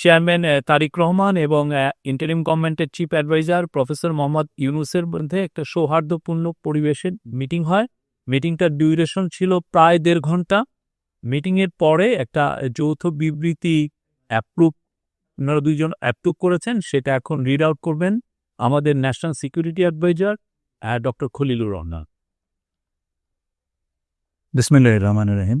Chairman তারিক রহমান এবং interim গভর্নমেন্টের chief adviser professor Mohammad ইউনুসের মধ্যে একটা সৌহার্দ্যপূর্ণ পরিবেশে মিটিং হয়। মিটিংটার ডিউরেশন ছিল প্রায় দেড় ঘণ্টা। মিটিংয়ের পরে একটা যৌথ বিবৃতি অ্যাপ্রুভ, ওনারা দুইজন অ্যাপ্রুভ করেছেন, সেটা এখন রিড আউট করবেন আমাদের national security adviser doctor Khalilur Rahman. বিসমিল্লাহ রহমান রহিম।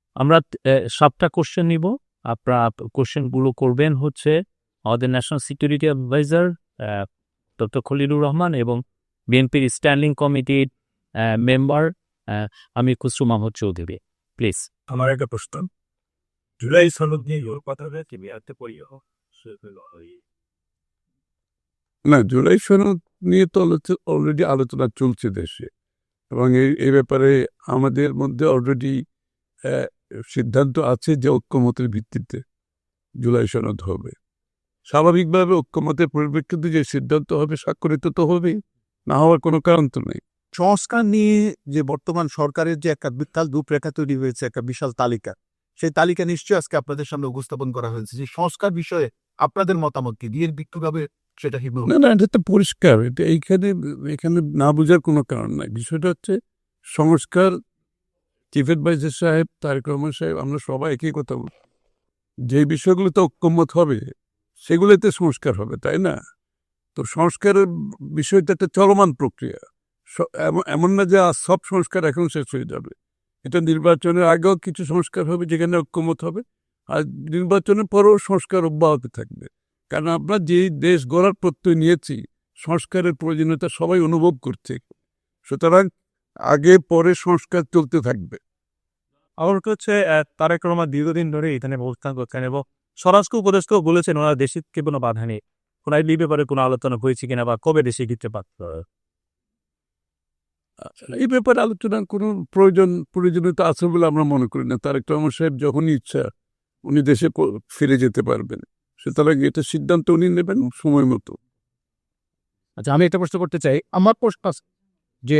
আমরা সাতটা কোশ্চেন নিব। আপনারা কোশ্চেনগুলো করবেন হচ্ছে আমাদের national security adviser doctor Khalilur Rahman এবং বিএনপির স্ট্যান্ডিং কমিটির মেম্বার আমি খুসরু মাহমুদ চৌধুরী। প্লিজ আমার একটা প্রশ্ন। জুলাই সনদ নিয়ে ওর কথা হয়েছে বিহারতে পড়িয়ে না জুলাই সনদ নিয়ে তো অলরেডি আলোচনা চলছে দেশে। এবং এই এই ব্যাপারে আমাদের মধ্যে অলরেডি সিদ্ধান্ত আছে যে ঐক্যমতের ভিত্তিতে জুলাই সনদ হবে। স্বাভাবিকভাবে ঐক্যমতের পরিপ্রেক্ষিতে যে সিদ্ধান্ত হবে স্বাক্ষরিত তো হবেই না হওয়ার কোনো কারণ তো নেই। সংস্কার নিয়ে যে বর্তমান সরকারের যে একটা বিশাল রূপরেখা তৈরি হয়েছে একটা বিশাল তালিকা সেই তালিকা নিশ্চয়ই আজকে আপনাদের সামনে উপস্থাপন করা হয়েছে। যে সংস্কার বিষয়ে আপনাদের মতামত কি? দিয়ে বিক্ষুভাবে সেটা না না এটা তো পরিষ্কার। এটা এইখানে এখানে না বোঝার কোনো কারণ নাই। বিষয়টা হচ্ছে সংস্কার চিফ অ্যাডভাইজার সাহেব, তারেক রহমান সাহেব, আমরা সবাই একই কথা বলি। যে বিষয়গুলোতে ঐক্যমত হবে, সেগুলোতে সংস্কার হবে, তাই না? তো সংস্কারের বিষয়টা একটা চলমান প্রক্রিয়া। এমন- না যে সব সংস্কার এখন শেষ হয়ে যাবে। এটা নির্বাচনের আগেও কিছু সংস্কার হবে যেখানে ঐক্যমত হবে, আর নির্বাচনের পরেও সংস্কার অব্যাহত থাকবে। কারণ আমরা যে দেশ গড়ার প্রত্যয় নিয়েছি, সংস্কারের প্রয়োজনীয়তা সবাই অনুভব করছে। সুতরাং আগে পরে সংস্কার চলতে থাকবে। আমার হচ্ছে তারেক রহমান দীর্ঘদিন ধরে এখানে অবস্থান করছেন এবং স্বরাষ্ট্র উপদেষ্টাও বলেছেন ওনার দেশকে কোনো বাধা নেই। ওনার এই ব্যাপারে কোনো আলোচনা হয়েছে কিনা বা কবে দেশে গিতে পারত এই ব্যাপারে আলোচনার কোনো প্রয়োজন প্রয়োজনীয়তা আছে বলে আমরা মনে করি না। তারেক রহমান সাহেব যখনই ইচ্ছা উনি দেশে ফিরে যেতে পারবেন। সুতরাং এটা সিদ্ধান্ত উনি নেবেন সময় মতো। আচ্ছা আমি একটা প্রশ্ন করতে চাই। আমার প্রশ্ন আছে যে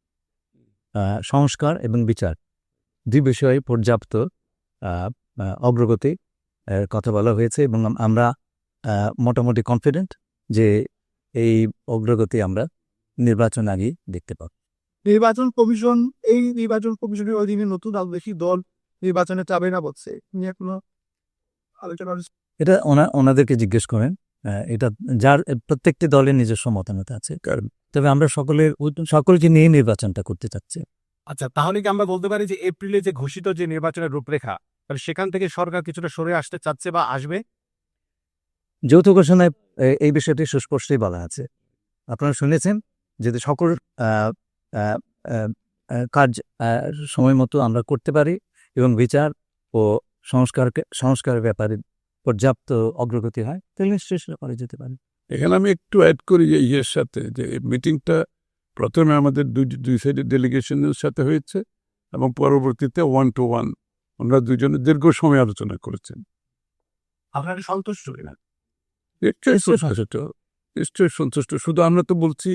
সংস্কার এবং বিচার। দুই বিষয়ে পর্যাপ্ত অগ্রগতি কথা বলা হয়েছে এবং আমরা মোটামুটি কনফিডেন্ট যে এই অগ্রগতি আমরা নির্বাচন আগেই দেখতে পাবো। নির্বাচন কমিশন এই নির্বাচন কমিশনের অধীনে নতুন রাজনৈতিক দল নির্বাচনে যাবে না বলছে নিয়ে কোনো আলোচনা এটা ওনা ওনাদেরকে জিজ্ঞেস করেন এটা যার প্রত্যেকটি দলের নিজস্ব মতামত আছে। কারণ তবে আমরা সকলের সকলকে নিয়ে নির্বাচনটা করতে চাচ্ছি। আচ্ছা তাহলে কি আমরা বলতে পারি যে এপ্রিলে যে ঘোষিত যে নির্বাচনের রূপরেখা তাহলে সেখান থেকে সরকার কিছুটা সরে আসতে চাচ্ছে বা আসবে? যৌথ ঘোষণায় এই বিষয়টি সুস্পষ্টই বলা আছে। আপনারা শুনেছেন যে সকল কাজ আহ, সময় মতো আমরা করতে পারি এবং বিচার ও সংস্কারকে সংস্কারের ব্যাপারে পর্যাপ্ত অগ্রগতি হয় তাহলে সেটা করা যেতে পারে। এখানে আমি একটু অ্যাড করি যে ইয়ের সাথে যে মিটিংটা প্রথমে আমাদের দুই দুই সাইডের ডেলিগেশনের সাথে হয়েছে এবং পরবর্তীতে ওয়ান টু ওয়ান ওনারা দুজনে দীর্ঘ সময় আলোচনা করেছেন আপনারা সন্তুষ্ট কিনা? নিশ্চয়ই সন্তুষ্ট। নিশ্চয়ই সন্তুষ্ট। শুধু আমরা তো বলছি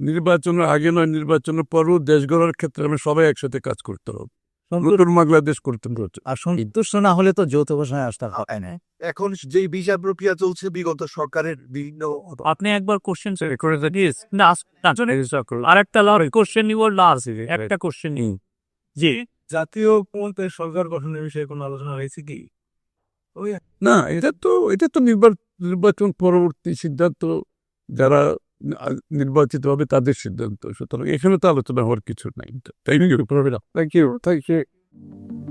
নির্বাচনের আগে নয় নির্বাচনের পরও দেশ গড়ার ক্ষেত্রে আমরা সবাই একসাথে কাজ করতে হবে। নতুন বাংলাদেশ করতে আর সন্তুষ্ট না হলে তো যৌথ ঘোষণায় আসতে হয় না। এখন যেই বিচার প্রক্রিয়া চলছে বিগত সরকারের বিভিন্ন আপনি একবার কোশ্চেন করে দিস না আর একটা লড়াই কোশ্চেন নিব লাস্ট একটা কোশ্চেন জি। জাতীয় সরকার গঠনের বিষয়ে কোনো আলোচনা হয়েছে কি? না এটা তো এটা তো নির্বা- নির্বাচন পরবর্তী সিদ্ধান্ত যারা নির্বাচিত হবে তাদের সিদ্ধান্ত। সুতরাং এখানে তো আলোচনা হওয়ার কিছু নাই। Thank you thank you thank you